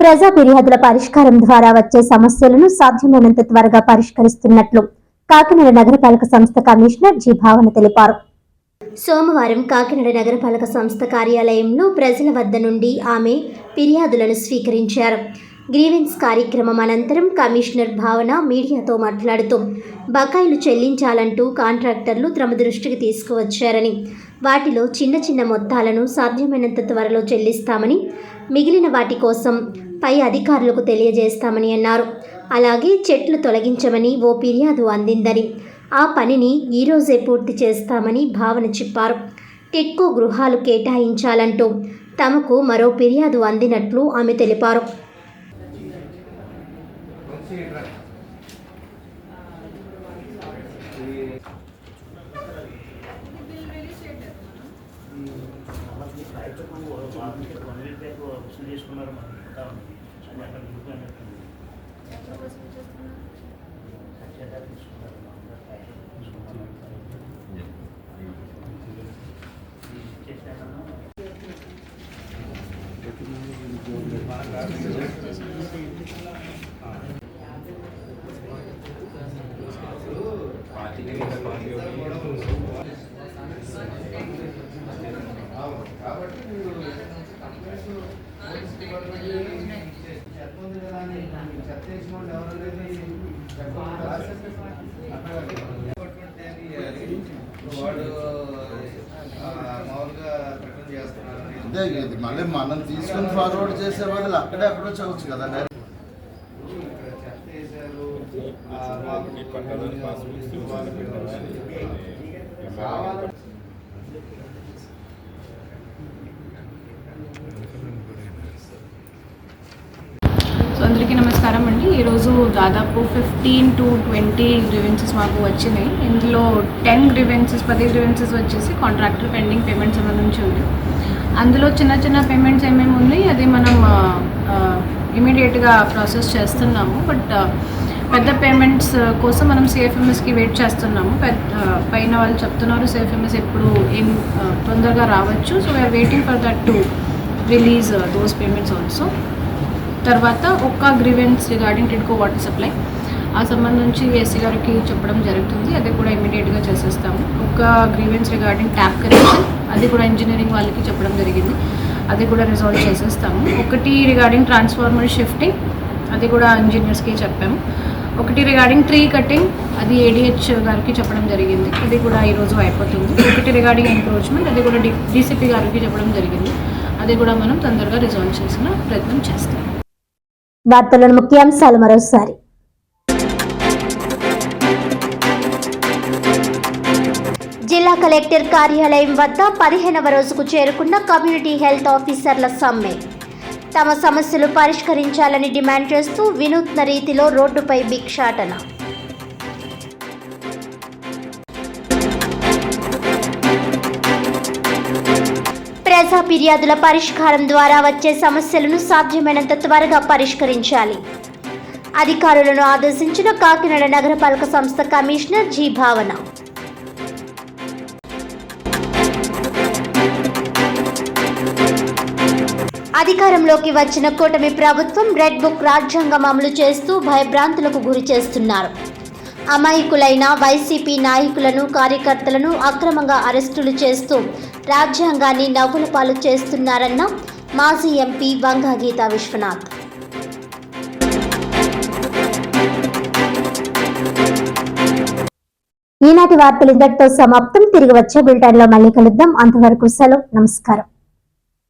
ప్రజా ఫిర్యాదుల పరిష్కారం ద్వారా వచ్చే సమస్యలను సాధ్యమైనంత త్వరగా పరిష్కరిస్తున్నట్లు కాకినాడ నగరపాలక సంస్థ కమిషనర్ జి భావన తెలిపారు. సోమవారం కాకినాడ నగరపాలక సంస్థ కార్యాలయంలో ప్రజల వద్ద నుండి ఆమె ఫిర్యాదులను స్వీకరించారు. గ్రీవెన్స్ కార్యక్రమం అనంతరం కమిషనర్ భావన మీడియాతో మాట్లాడుతూ బకాయిలు చెల్లించాలంటూ కాంట్రాక్టర్లు తమ దృష్టికి తీసుకువచ్చారని వాటిలో చిన్న చిన్న మొత్తాలను సాధ్యమైనంత త్వరలో చెల్లిస్తామని మిగిలిన వాటి కోసం పై అధికారులకు తెలియజేస్తామని అన్నారు. అలాగే చెట్లు తొలగించమని ఓ ఫిర్యాదు అందిందని ఆ పనిని ఈరోజే పూర్తి చేస్తామని భావన చెప్పారు. టిట్కో గృహాలు కేటాయించాలంటూ తమకు మరో ఫిర్యాదు అందినట్లు ఆమె తెలిపారు. కాబట్టి మీరు కంప్లైంట్స్ పోలీస్ డిపార్ట్మెంట్ వాడు ఆ, మామూలుగా ప్రకటన చేస్తున్నారు అంతే ఇది మళ్ళీ మనం తీసుకుని ఫార్వర్డ్ చేసే బదులు అక్కడే అక్కడో చదవచ్చు కదా చెత్త మాకు వాళ్ళు పెట్టారు. కావాలంటే సో అందరికీ నమస్కారం అండి. ఈరోజు దాదాపు ఫిఫ్టీన్ టు ట్వంటీ గ్రీవెన్సెస్ మాకు వచ్చినాయి. ఇందులో టెన్ గ్రీవెన్సెస్ పది గ్రీవెన్సెస్ వచ్చేసి కాంట్రాక్టర్ పెండింగ్ పేమెంట్ సంబంధించి ఉంది. అందులో చిన్న చిన్న పేమెంట్స్ ఏమేమి ఉన్నాయి అది మనం ఇమీడియట్గా ప్రాసెస్ చేస్తున్నాము. బట్ పెద్ద పేమెంట్స్ కోసం మనం సిఎఫ్ఎంఎస్కి వెయిట్ చేస్తున్నాము. పెద్ద పైన వాళ్ళు చెప్తున్నారు సిఎఫ్ఎంఎస్ ఎప్పుడు ఏం తొందరగా రావచ్చు. So we are waiting for that to release those payments also తర్వాత ఒక్క grievance regarding TIDCO water supply ఆ సంబంధించి ఏసీ గారికి చెప్పడం జరుగుతుంది. అది కూడా ఇమీడియట్గా చేసేస్తాము. ఒక గ్రీవెన్స్ రిగార్డింగ్ ట్యాప్ కనెక్షన్ అది కూడా ఇంజనీరింగ్ వాళ్ళకి చెప్పడం జరిగింది. అది కూడా రిజాల్వ్ చేసేస్తాము. ఒకటి రిగార్డింగ్ ట్రాన్స్ఫార్మర్ షిఫ్టింగ్ అది కూడా ఇంజనీర్స్కి చెప్పాము. ఒకటి రిగార్డింగ్ ట్రీ కటింగ్ అది ఏడిహెచ్ గారికి చెప్పడం జరిగింది. అది కూడా ఈరోజు అయిపోతుంది. ఒకటి రిగార్డింగ్ ఎంక్రోచ్మెంట్ అది కూడా డి డీసీపీ గారికి చెప్పడం జరిగింది. అది కూడా మనం తొందరగా రిజాల్వ్ చేసిన ప్రయత్నం చేస్తాం వార్తలను ముఖ్యాంశాలు మరోసారి. జిల్లా కలెక్టర్ కార్యాలయం వద్ద పదిహేనవ రోజుకు చేరుకున్న కమ్యూనిటీ హెల్త్ ఆఫీసర్ల సమ్మె. తమ సమస్యలు పరిష్కరించాలని డిమాండ్ చేస్తూ వినూత్న రీతిలో రోడ్డుపై భిక్షాటన. ప్రజా ఫిర్యాదుల పరిష్కారం ద్వారా వచ్చే సమస్యలను సాధ్యమైనంత త్వరగా పరిష్కరించాలి. అధికారులను ఆదేశించిన కాకినాడ నగరపాలక సంస్థ కమిషనర్ జి భావన. అధికారంలోకి వచ్చిన కూటమి ప్రభుత్వం రెడ్ బుక్ రాజ్యాంగం అమలు చేస్తూ భయభ్రాంతులకు గురి చేస్తున్నారు. అమాయకులైన వైసీపీ నాయకులను కార్యకర్తలను అక్రమంగా అరెస్టులు చేస్తూ రాజ్యాంగాన్ని నవ్వుల పాలు చేస్తున్నారన్న మాజీ ఎంపీ వంగా గీతా విశ్వనాథ్. ఈనాటి వార్తలు ఇంతటితో సమాప్తం. తిరిగి వచ్చే బులెటిన్లో మళ్ళీ కలుద్దాం. అంతవరకు సెలవు. నమస్కారం.